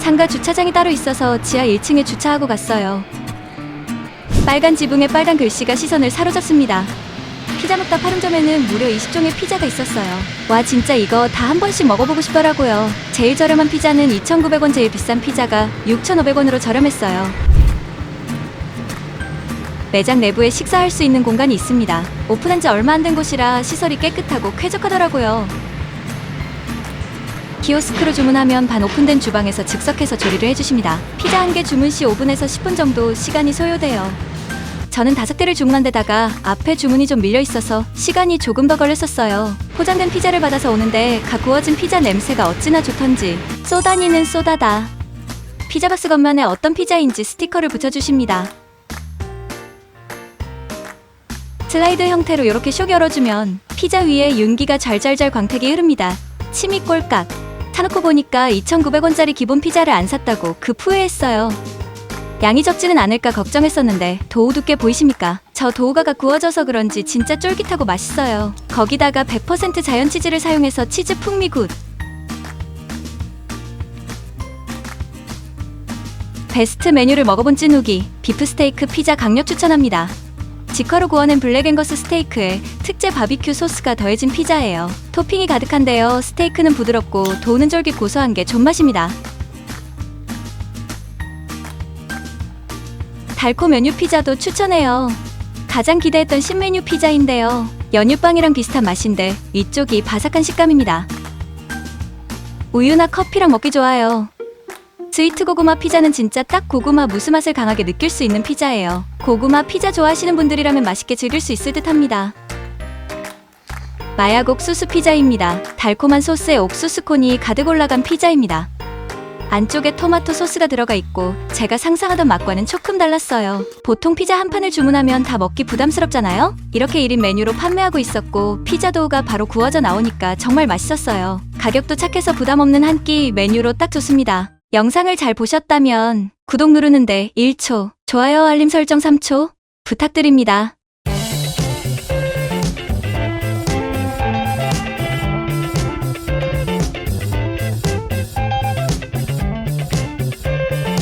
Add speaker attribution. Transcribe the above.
Speaker 1: 상가 주차장이 따로 있어서 지하 1층에 주차하고 갔어요. 빨간 지붕에 빨간 글씨가 시선을 사로잡습니다. 피자 먹다 파름점에는 무려 20종의 피자가 있었어요. 와 진짜 이거 다 한 번씩 먹어보고 싶더라고요. 제일 저렴한 피자는 2,900원, 제일 비싼 피자가 6,500원으로 저렴했어요. 매장 내부에 식사할 수 있는 공간이 있습니다. 오픈한 지 얼마 안 된 곳이라 시설이 깨끗하고 쾌적하더라고요. 키오스크로 주문하면 반 오픈된 주방에서 즉석해서 조리를 해주십니다. 피자 한 개 주문 시 5분에서 10분 정도 시간이 소요돼요. 저는 다섯 개를 주문한 데다가 앞에 주문이 좀 밀려 있어서 시간이 조금 더 걸렸었어요. 포장된 피자를 받아서 오는데 갓 구워진 피자 냄새가 어찌나 좋던지 쏘다니는 쏘다다. 피자 박스 겉면에 어떤 피자인지 스티커를 붙여주십니다. 슬라이드 형태로 이렇게 쇽 열어주면 피자 위에 윤기가 잘잘잘 광택이 흐릅니다. 침이 꼴깍. 사놓고 보니까 2,900원짜리 기본 피자를 안 샀다고 급 후회했어요. 양이 적지는 않을까 걱정했었는데 도우 두께 보이십니까? 저 도우가 가 구워져서 그런지 진짜 쫄깃하고 맛있어요. 거기다가 100% 자연 치즈를 사용해서 치즈 풍미 굿. 베스트 메뉴를 먹어본 찐후기 비프 스테이크 피자 강력 추천합니다. 직화로 구워낸 블랙앵거스 스테이크에 특제 바비큐 소스가 더해진 피자예요. 토핑이 가득한데요. 스테이크는 부드럽고 도우는 쫄깃 고소한 게 존맛입니다. 달콤 연유 피자도 추천해요. 가장 기대했던 신메뉴 피자인데요. 연유빵이랑 비슷한 맛인데 위쪽이 바삭한 식감입니다. 우유나 커피랑 먹기 좋아요. 스위트 고구마 피자는 진짜 딱 고구마 무스 맛을 강하게 느낄 수 있는 피자예요. 고구마 피자 좋아하시는 분들이라면 맛있게 즐길 수 있을 듯 합니다. 마약 옥수수 피자입니다. 달콤한 소스에 옥수수 콘이 가득 올라간 피자입니다. 안쪽에 토마토 소스가 들어가 있고 제가 상상하던 맛과는 조금 달랐어요. 보통 피자 한 판을 주문하면 다 먹기 부담스럽잖아요? 이렇게 1인 메뉴로 판매하고 있었고 피자 도우가 바로 구워져 나오니까 정말 맛있었어요. 가격도 착해서 부담 없는 한 끼 메뉴로 딱 좋습니다. 영상을 잘 보셨다면 구독 누르는데 1초, 좋아요 알림 설정 3초 부탁드립니다.